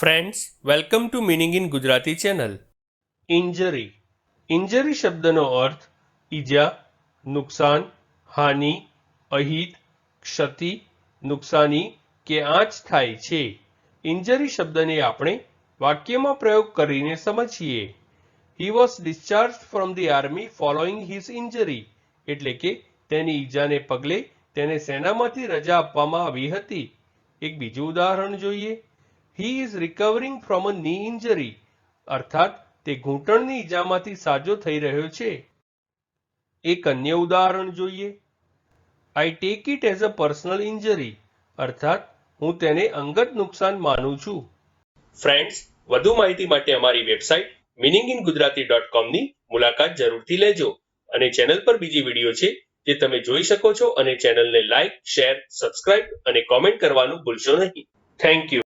Friends welcome to meaning in Gujarati channel injury injury શબ્દનો અર્થ ઈજા, નુકસાન, હાનિ, અહિત, ક્ષતિ, નુકસાની કે આંચ થાય છે. ઇન્જરી શબ્દને આપણે વાક્યમાં પ્રયોગ કરીને સમજીએ. He was discharge from the army following his injury એટલે કે તેની ઈજાને પગલે તેને સેનામાંથી રજા આપવામાં આવી હતી. એક બીજું ઉદાહરણ જોઈએ. હી ઇઝ રિકવરિંગ ફ્રોમ અ ની ઇન્જરી અર્થાત, તે ઘૂંટણની ઈજામાંથી સાજો થઈ રહ્યો છે. એક અન્ય ઉદાહરણ જોઈએ. I take it as a personal injury અર્થાત, હું તેને અંગત નુકસાન માનું છું. ફ્રેન્ડ્સ વધુ માહિતી માટે અમારી website meaning in Gujarati dot કોમની મુલાકાત જરૂરથી લેજો અને ચેનલ પર બીજી વીડિયો છે જે તમે જોઈ શકો છો અને ચેનલને લાઇક શેર સબસ્ક્રાઇબ અને કોમેન્ટ કરવાનું ભૂલશો નહીં. Thank you